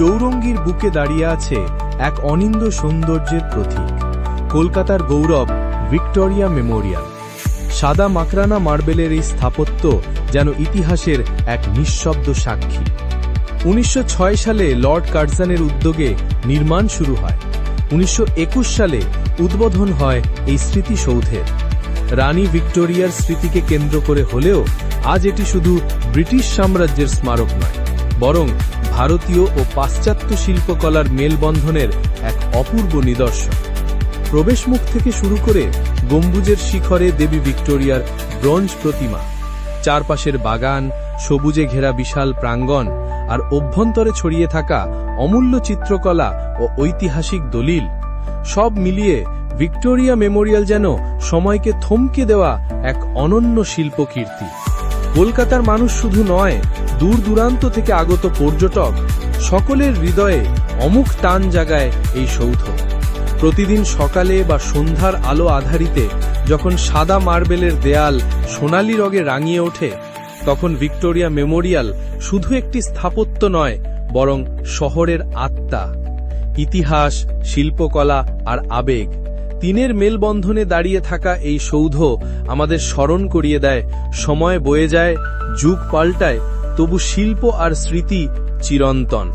চৌরঙ্গীর বুকে দাঁড়িয়ে আছে এক অনিন্দ সৌন্দর্যের প্রতীক, কলকাতার গৌরব ভিক্টোরিয়া মেমোরিয়াল। সাদা মাকরানা মার্বেলের এই স্থাপত্য যেন ইতিহাসের এক নিঃশব্দ সাক্ষী। উনিশশো ছয় সালে লর্ড কার্জনের উদ্যোগে নির্মাণ শুরু হয়। উনিশশো একুশ সালে উদ্বোধন হয় এই স্মৃতিসৌধের রানী ভিক্টোরিয়ার স্মৃতিকে কেন্দ্র করে হলেও আজ এটি শুধু ব্রিটিশ সাম্রাজ্যের স্মারক নয়, বরং ভারতীয় ও পাশ্চাত্য শিল্পকলার মেলবন্ধনের এক অপূর্ব নিদর্শন। প্রবেশমুখ থেকে শুরু করে গম্বুজের শিখরে দেবী ভিক্টোরিয়ার ব্রোঞ্জ প্রতিমা, চারপাশের বাগান, সবুজে ঘেরা বিশাল প্রাঙ্গণ আর অভ্যন্তরে ছড়িয়ে থাকা অমূল্য চিত্রকলা ও ঐতিহাসিক দলিল সব মিলিয়ে ভিক্টোরিয়া মেমোরিয়াল যেন সময়কে থমকে দেওয়া এক অনন্য শিল্পকীর্তি। কলকাতার মানুষ শুধু নয় দূর দূরান্ত থেকে আগত পর্যটক সকলের হৃদয়ে অমুক টান জাগায় এই সৌধ। প্রতিদিন সকালে বা সন্ধ্যার আলো আধারিতে যখন সাদা মার্বেলের দেয়াল সোনালি রগে রাঙিয়ে ওঠে, তখন ভিক্টোরিয়া মেমোরিয়াল শুধু একটি স্থাপত্য নয়, বরং শহরের আত্মা। ইতিহাস, শিল্পকলা আর আবেগ তিনের মেলবন্ধনে দাঁড়িয়ে থাকা এই সৌধ আমাদের স্মরণ করিয়ে দেয়, সময় বয়ে যায়, যুগ পাল্টায় তবু শিল্প আর স্মৃতি চিরন্তন।